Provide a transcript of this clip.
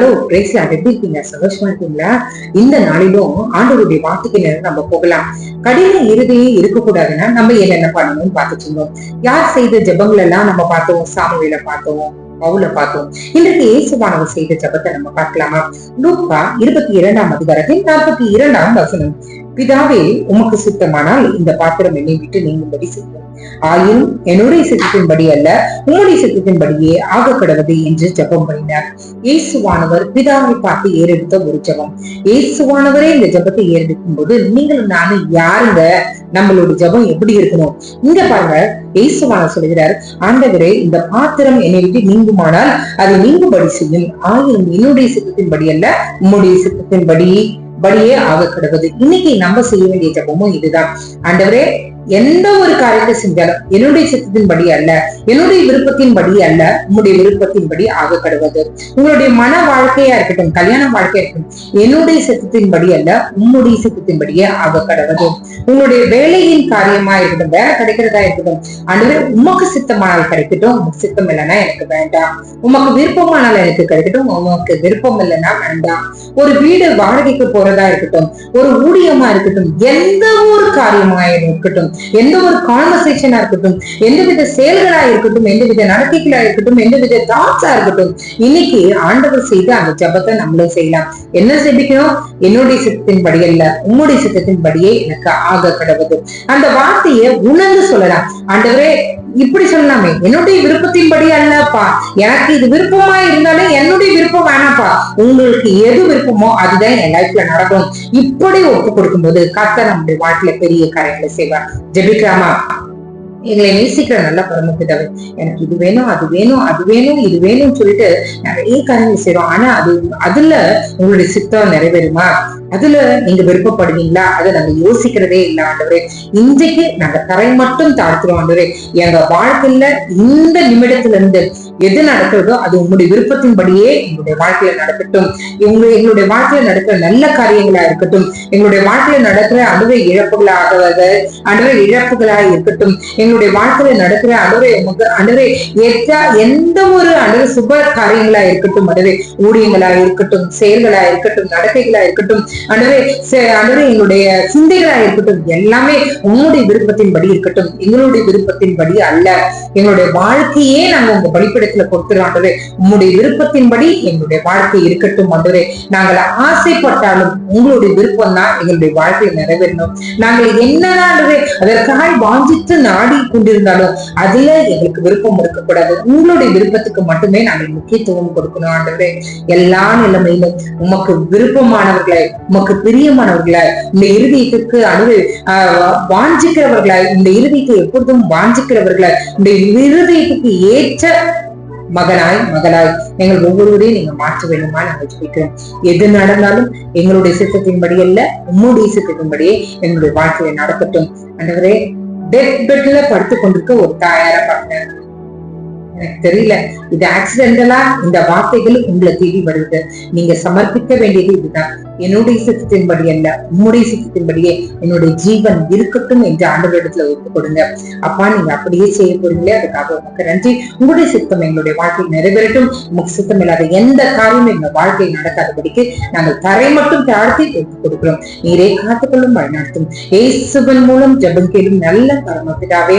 பிரேஸ்ல எப்படி இருக்கீங்க? சந்தோஷமா இருக்கீங்களா? இந்த நாளிலும் ஆண்டவருடைய வார்த்தைக்கு நேரம் நம்ம போகலாம். கடின இறுதியே இருக்கக்கூடாதுன்னா நம்ம என்னென்ன பண்ணணும்னு பார்த்துட்டு இருந்தோம். யார் செய்த ஜபங்கள் எல்லாம் நம்ம பார்த்தோம் சாமியில பார்த்தோம் பவுல பார்த்தோம் இன்றைக்கு இயேசுவானவர் செய்த ஜபத்தை நம்ம பார்க்கலாமா? லூக்கா இருபத்தி இரண்டாம் அதிகாரத்தில் நாற்பத்தி இரண்டாம் வசனம். பிதாவே உமக்கு சித்தமானால் இந்த பாத்திரம் என்னை விட்டு நீங்கும்படி செய்யும் ஆயினும் என்னுடைய சித்தத்தின்படி அல்ல உம்முடைய சித்தத்தின்படியே ஆக கிடவது என்று ஜபம் பண்ணினார். இயேசுவானவர் பிதாவை பார்த்து ஏறெடுத்த ஒரு ஜபம். இயேசுவானவரே இந்த ஜபத்தை ஏறெடுக்கும் போது நீங்களும் நானும் யாருங்க? நம்மளோட ஜெபம் எப்படி இருக்கணும்? இங்க பாருங்க இயேசுவான சொல்கிறார் ஆண்டவரே இந்த பாத்திரம் என்னை விட்டு நீங்குமானால் அது நீங்கும்படி செய்யும். ஆயிரம் என்னுடைய சித்தத்தின்படி அல்ல உம்முடைய சித்தத்தின்படி பலியே ஆக கிடக்குது. இன்னைக்கு நம்ம செய்ய வேண்டிய ஜபமும் இதுதான். ஆண்டவரே எந்த ஒரு காரியத்தை செஞ்சாலும் என்னுடைய சித்தத்தின் படி அல்ல என்னுடைய விருப்பத்தின் படி அல்ல உங்களுடைய விருப்பத்தின்படி ஆக கடுவது உங்களுடைய மன வாழ்க்கையா இருக்கட்டும் கல்யாண வாழ்க்கையா இருக்கட்டும் என்னுடைய சித்தத்தின் படி அல்ல உம்முடைய சித்தத்தின்படியே ஆக கிடவது உங்களுடைய வேலையின் காரியமா இருக்கட்டும் வேலை கிடைக்கிறதா இருக்கட்டும் ஆண்டவரே உமக்கு சித்தமானால் கிடைக்கட்டும் உமக்கு சித்தம் இல்லைன்னா எனக்கு வேண்டாம். உமக்கு விருப்பமானால் எனக்கு கிடைக்கட்டும் உமக்கு விருப்பம் இல்லைன்னா வேண்டாம். ஒரு வீடு வாடகைக்கு போறதா இருக்கட்டும் ஒரு ஊதியமா இருக்கட்டும் எந்த ஒரு காரியமா இருக்கட்டும் எந்த ஒரு கான்வர்சேஷனா இருக்கட்டும் எந்த வித செயல்களா இருக்கட்டும் எந்த வித நடத்தைகளா இருக்கட்டும் எந்த வித தாட்ஸா இருக்கட்டும் இன்னைக்கு ஆண்டவர் செய்த அந்த ஜபத்தை நம்மளும் செய்யலாம். என்ன செபிக்கணும் என்னுடைய சித்தத்தின் படி அல்ல உம்முடைய சித்தத்தின் படியே எனக்கு ஆக கடவுது. அந்த வார்த்தையை உணர்ந்து சொல்லலாம். ஆண்டவரே இப்படி சொல்லலாமே என்னுடைய விருப்பத்தின்படி அல்லப்பா எனக்கு இது விருப்பமா இருந்தாலும் என்னுடைய விருப்பம் வேணாப்பா உங்களுக்கு எது விருப்பமோ அதுதான் என் லைஃப்ல நடக்கும். இப்படி ஒப்பு கொடுக்கும்போது கர்த்தர் நம்முடைய வாழ்க்கையில பெரிய காரியங்களை செய்வார். ஜெபிக்கலாமா? எங்களை நேசிக்கிற நல்ல பரமபிதாவே எனக்கு இது வேணும் அது வேணும் அது வேணும் இது வேணும்னு சொல்லிட்டு நிறைய காரியங்கள் செய்யறோம் ஆனா அது அதுல உங்களுடைய சித்தம் நிறைவேறுமா? அதுல நீங்க விருப்பப்படுவீங்களா? அதை நாங்க யோசிக்கிறதே இல்ல ஆண்டவரே. இன்றைக்கு நாங்க தரை மட்டும் தாழ்த்துறோம் ஆண்டவரே. எங்க வாழ்க்கையில இந்த நிமிடத்துல இருந்து எது நடக்கிறதோ அது உங்களுடைய விருப்பத்தின்படியே எங்களுடைய வாழ்க்கையில நடக்கட்டும். இவங்க எங்களுடைய வாழ்க்கையில நடக்கிற நல்ல காரியங்களா இருக்கட்டும். எங்களுடைய வாழ்க்கையில நடக்கிற அணுவை இழப்புகளாக அணுவை இழப்புகளா இருக்கட்டும். எங்களுடைய வாழ்க்கையில நடக்கிற அணுவை உமக்கு எத்த எந்த ஒரு அணுவை சுப காரியங்களா இருக்கட்டும் அணுவை ஊழியங்களா இருக்கட்டும் செயல்களா இருக்கட்டும் நடக்கைகளா இருக்கட்டும். அணுவை அணுவை எங்களுடைய சிந்தைகளா இருக்கட்டும் எல்லாமே உங்களுடைய விருப்பத்தின்படி இருக்கட்டும் எங்களுடைய விருப்பத்தின்படி அல்ல. எங்களுடைய வாழ்க்கையே நாங்க உங்க படிப்பிடத்துல கொடுத்துருவோம் ஆண்டவரே உங்களுடைய விருப்பத்தின்படி எங்களுடைய வாழ்க்கை இருக்கட்டும் ஆண்டவரே நாங்கள் ஆசைப்பட்டாலும் உங்களுடைய விருப்பம் தான் எங்களுடைய வாழ்க்கையை நிறைவேறணும். நாங்கள் என்னதான் ஆண்டவரே அதற்காக வாஞ்சித்து நாடி கொண்டிருந்தாலும் அதுல எங்களுக்கு விருப்பம் இருக்கக்கூடாது. உங்களுடைய விருப்பத்துக்கு மட்டுமே நாங்கள் முக்கியத்துவம் கொடுக்கணும் ஆண்டவரே எல்லா நிலைமையிலும் உமக்கு விருப்பமானவர்களை உமக்கு பிரியமானவர்களை இந்த இறுதியத்துக்கு அணுகு வாஞ்சிக்கிறவர்களாய் இந்த இறுதிக்கு எப்பொழுதும் வாஞ்சிக்கிறவர்களை இந்த இருதயத்துக்கு ஏற்ற மகனாய் மகளாய் எங்கள் ஒவ்வொருவரையும் நீங்க மாற்ற வேண்டுமா நாங்கள் ஜெபிக்கிறோம் எது நடந்தாலும் எங்களுடைய சித்தத்தின்படி அல்ல உம்முடைய சித்தத்தின்படியே எங்களுடைய வாழ்க்கையை நடக்கட்டும் அந்தவரே டெத் பெட்ல படுத்து கொண்டிருக்க ஒரு தாயார பார்த்தேன் எனக்கு தெரியல. இது ஆக்சிடென்டலா இந்த வார்த்தைகள் உங்களை தேடி வருது. நீங்க சமர்ப்பிக்க வேண்டியது இதுதான். என்னுடைய சித்தத்தின்படி அல்ல உம்முடைய சித்தத்தின்படியே என்னுடைய ஜீவன் இருக்கட்டும் என்று ஆண்டவரிடத்துல ஒப்பு கொடுங்க. அப்பா நீங்க அப்படியே செய்ய போறீங்களே அதுக்காக உமக்கு நன்றி. உங்களுடைய சித்தம் எங்களுடைய வாழ்க்கையில் நிறைவேறட்டும். உமக்கு சித்தம் இல்லாத எந்த காரியமும் எங்க வாழ்க்கையில் நடக்காதபடிக்கு நாங்கள் தரை மட்டும் தாழ்த்தி ஒப்பு கொடுக்கிறோம். நீரே காத்துக்கொள்ளும் வழிநடத்தும். ஏசுவன் மூலம் ஜபம் கேளும் நல்ல பரமபிதாவே